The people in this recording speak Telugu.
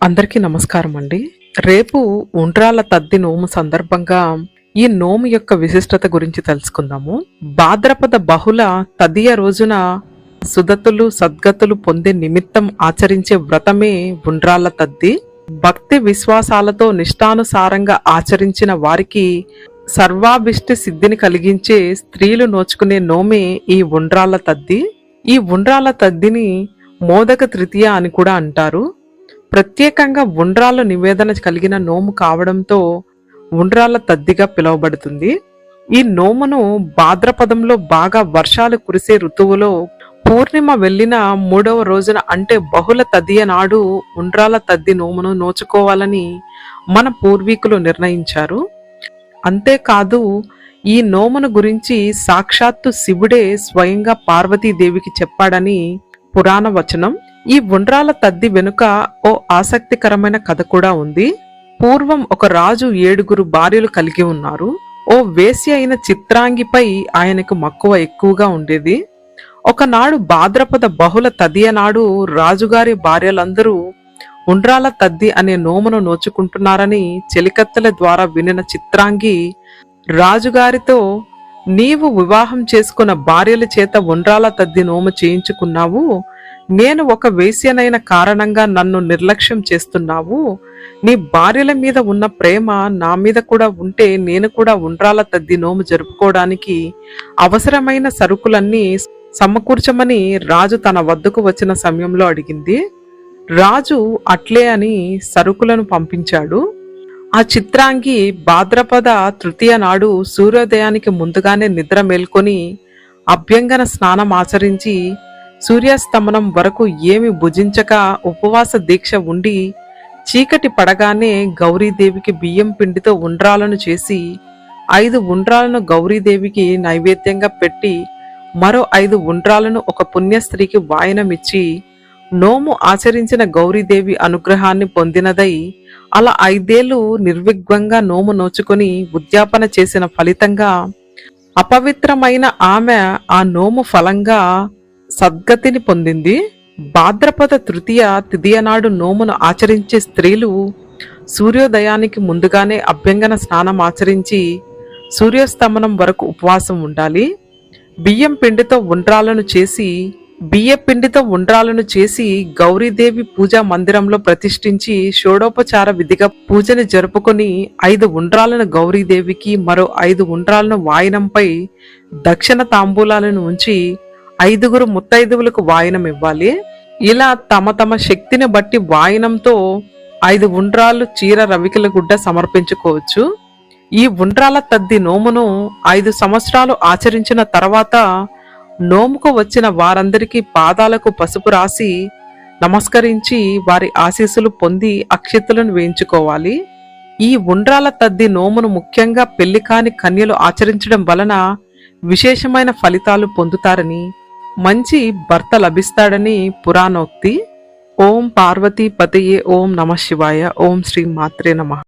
అందరికీ నమస్కారం అండి. రేపు ఉండ్రాల తద్ది నోము సందర్భంగా ఈ నోము యొక్క విశిష్టత గురించి తెలుసుకుందాము. భాద్రపద బహుళ తదియ రోజున సుదతులు సద్గతులు పొందే నిమిత్తం ఆచరించే వ్రతమే ఉండ్రాల తద్ది. భక్తి విశ్వాసాలతో నిష్టానుసారంగా ఆచరించిన వారికి సర్వాభిష్టి సిద్ధిని కలిగించే స్త్రీలు నోచుకునే నోమే ఈ ఉండ్రాల తద్ది. ఈ ఉండ్రాల తద్దిని మోదక తృతీయ అని కూడా అంటారు. ప్రత్యేకంగా ఉండ్రాల నివేదన కలిగిన నోము కావడంతో ఉండ్రాల తద్దిగా పిలువబడుతుంది. ఈ నోమును భాద్రపదంలో బాగా వర్షాలు కురిసే ఋతువులో పూర్ణిమ వెళ్ళిన మూడవ రోజున అంటే బహుళ తదియ నాడు ఉండ్రాల తద్ది నోమును నోచుకోవాలని మన పూర్వీకులు నిర్ణయించారు. అంతేకాదు ఈ నోమును గురించి సాక్షాత్తు శివుడే స్వయంగా పార్వతీదేవికి చెప్పాడని పురాణ వచనం. ఈ ఉండ్రాల తద్ది వెనుక ఓ ఆసక్తికరమైన కథ కూడా ఉంది. పూర్వం ఒక రాజు ఏడుగురు భార్యలు కలిగి ఉన్నారు. ఓ వేసి అయిన చిత్రాంగిపై ఆయనకు మక్కువ ఎక్కువగా ఉండేది. ఒకనాడు భాద్రపద బహుళ తదియ నాడు రాజుగారి భార్యలందరూ ఉండ్రాల తద్ది అనే నోమును నోచుకుంటున్నారని చెలికత్తెల ద్వారా వినిన చిత్రాంగి రాజుగారితో నీవు వివాహం చేసుకున్న భార్యల చేత ఉండ్రాల తద్ది నోము చేయించుకున్నావు. నేను ఒక వేశ్యనైన కారణంగా నన్ను నిర్లక్ష్యం చేస్తున్నావు. నీ భార్యల మీద ఉన్న ప్రేమ నా మీద కూడా ఉంటే నేను కూడా ఉండ్రాల తద్ది నోము జరుపుకోవడానికి అవసరమైన సరుకులన్నీ సమకూర్చమని రాజు తన వద్దకు వచ్చిన సమయంలో అడిగింది. రాజు అట్లే అని సరుకులను పంపించాడు. ఆ చిత్రాంగి భాద్రపద తృతీయ నాడు సూర్యోదయానికి ముందుగానే నిద్ర మేల్కొని అభ్యంగన స్నానం ఆచరించి సూర్యాస్తమనం వరకు ఏమి భుజించక ఉపవాస దీక్ష ఉండి చీకటి పడగానే గౌరీదేవికి బియ్యం పిండితో ఉండ్రాలను చేసి ఐదు ఉండ్రాలను గౌరీదేవికి నైవేద్యంగా పెట్టి మరో ఐదు ఉండ్రాలను ఒక పుణ్యస్త్రీకి వాయనమిచ్చి నోము ఆచరించిన గౌరీదేవి అనుగ్రహాన్ని పొందినదై అలా ఐదేళ్ళు నిర్విఘ్నంగా నోము నోచుకొని ఉద్యాపన చేసిన ఫలితంగా అపవిత్రమైన ఆమె ఆ నోము ఫలంగా సద్గతిని పొందింది. భాద్రపద తృతీయ తిథియ నాడు నోమును ఆచరించే స్త్రీలు సూర్యోదయానికి ముందుగానే అభ్యంగన స్నానం ఆచరించి సూర్యస్తమనం వరకు ఉపవాసం ఉండాలి. బియ్యం పిండితో ఉండ్రాలను చేసి బియ్య పిండితో ఉండ్రాలను చేసి గౌరీదేవి పూజా మందిరంలో ప్రతిష్ఠించి షోడోపచార విధిగా పూజని జరుపుకొని ఐదు ఉండ్రాలను గౌరీదేవికి మరో ఐదు ఉండ్రాలను వాయనంపై దక్షిణ తాంబూలాలను ఉంచి ఐదుగురు ముత్తైదువులకు వాయనం ఇవ్వాలి. ఇలా తమ తమ శక్తిని బట్టి వాయనంతో ఐదు ఉండ్రాలు చీర రవికిల గుడ్డ సమర్పించుకోవచ్చు. ఈ ఉండ్రాల తద్ది నోమును ఐదు సంవత్సరాలు ఆచరించిన తర్వాత నోముకు వచ్చిన వారందరికీ పాదాలకు పసుపు రాసి నమస్కరించి వారి ఆశీస్సులు పొంది అక్షితులను వేయించుకోవాలి. ఈ ఉండ్రాల తద్ది నోమును ముఖ్యంగా పెళ్ళి కాని కన్యలు ఆచరించడం వలన విశేషమైన ఫలితాలు పొందుతారని మంచి భర్త లభిస్తాడని పురాణోక్తి. ఓం పార్వతీ పతయే ఓం నమ శివాయ. ఓం శ్రీ మాత్రే నమ.